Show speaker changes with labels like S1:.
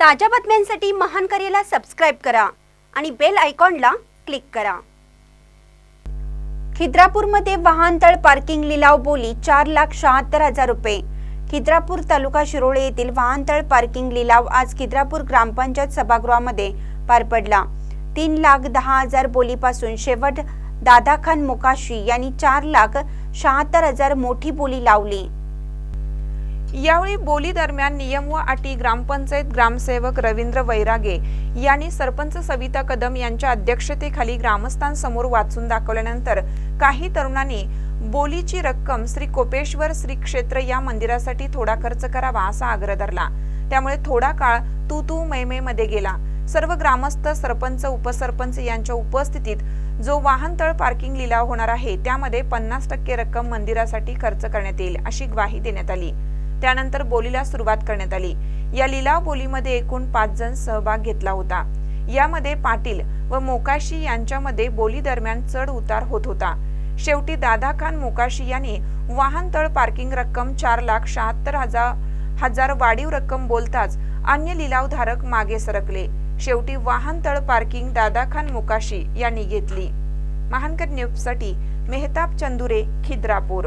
S1: ताज्या बातम्यांसाठी महान करेला सबस्क्राईब करा आणि बेल आयकॉनला क्लिक करा. खिद्रापूरमध्ये वाहनतळ पार्किंग लिलाव बोली चार लाख शहात्तर हजार रुपये. खिद्रापूर तालुका शिरोळे येथील वाहनतळ पार्किंग लिलाव आज खिद्रापूर ग्रामपंचायत सभागृहामध्ये पार पडला. तीन लाख दहा हजार बोलीपासून शेवट दादाखान मोकाशी यांनी चार लाख शहात्तर हजार मोठी बोली लावली.
S2: यावेळी बोली दरम्यान नियम व अटी ग्रामपंचायत ग्रामसेवक रवींद्र वैरागे यांनी सरपंच सविता कदम यांच्या अध्यक्षतेखाली ग्रामस्थांसमोर वाचून दाखवल्यानंतर काही तरुणांनी बोलीची रक्कम श्री कोपेश्वर श्री क्षेत्र या मंदिरासाठी थोडा खर्च करावा असा आग्रह धरला. त्यामुळे थोडा काळ तू तू मैमे मध्ये गेला. सर्व ग्रामस्थ सरपंच उपसरपंच यांच्या उपस्थितीत जो वाहनतळ पार्किंग लिलाव होणार आहे त्यामध्ये पन्नास टक्के रक्कम मंदिरासाठी खर्च करण्यात येईल अशी ग्वाही देण्यात आली. त्यानंतर बोलीला सुरुवात करण्यात आली. या लिलाव बोलीमध्ये एकूण पाच जण सहभाग घेतला होता. यामध्ये पाटील व मोकाशी यांच्यामध्ये बोली दरम्यान चढ उतार होत होता. शेवटी दादा खान मोकाशी यांनी वाहनतळ पार्किंग रक्कम चार लाख शहात्तर हजार हजार वाढीव रक्कम बोलताच अन्य लिलावधारक मागे सरकले. शेवटी वाहनतळ पार्किंग दादा खान मोकाशी यांनी घेतली. महानकर न्यूजसाठी मेहताब चंदुरे खिद्रापूर.